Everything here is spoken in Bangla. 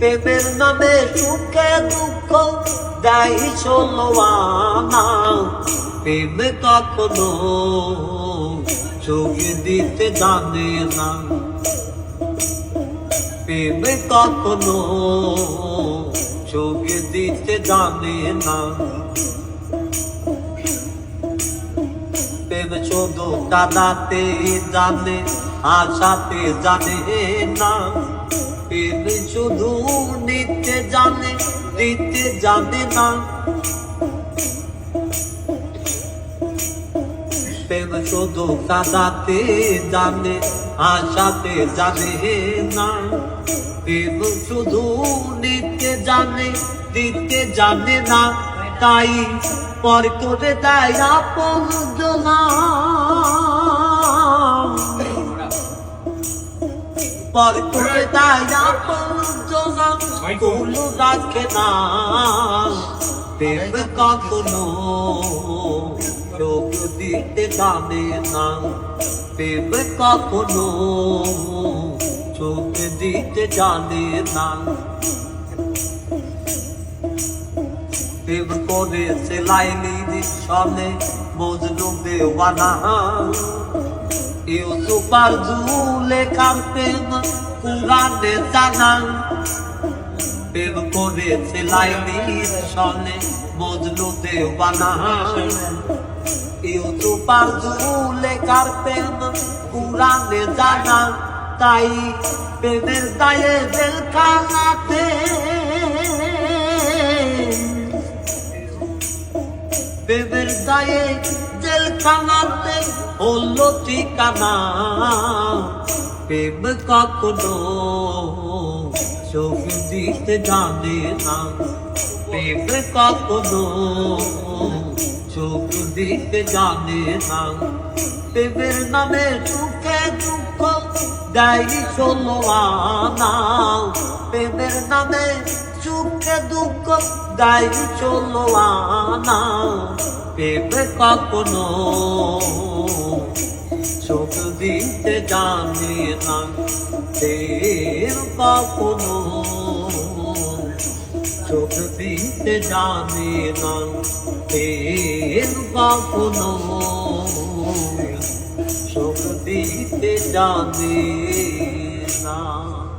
প্রেমের নামে সুখে দুঃখ দেয় ষোলো প্রেম কখনো চোখে দিতে জানে না। প্রেম কখনো চোখে দিতে জানে না। শুধু কাদাতে জানে আশাতে জানে না। প্রেম শুধু নিতে জানে, দিতে জানে না। প্রেম শুধু কাদাতে জানে, আশাতে জানে না। প্রেম শুধু নিতে জানে, দিতে জানে না। তাই পর করে দেয় আপন পর করে আপন জনা কোনো রাখে না প্রেম কখনো চোখ দিতে জানে না। প্রেম কখনো চোখ দিতে জানে না। প্রেম করে সেলাইনি সনে মজনু দেওয়ানা ইউসুফার জুলে কাম্পেন কুরানে জানা। প্রেম করে সেলাইনি সনে মজনু দেওয়ানা ইউসুফার জুলে কাম্পেন কুরানে জানা। তাই প্রেমের দায়ে জেলখানাতে প্রেমের দায়ে জেলখানাতে হলো ঠিকানা। প্রেম কখনো চোখ দিতে জানে না। প্রেম কখনো চোখ দিতে জানে না। প্রেমের নামে সুখে দুঃখ দেয় ষোলো আনা প্রেমের নামে সুখে দুঃখ দেয় ষোলো আনা প্রেম কখনো চোখ দিতে জানে না, প্রেম কখনো চোখ দিতে জানে না, প্রেম কখনো যেতে জানে না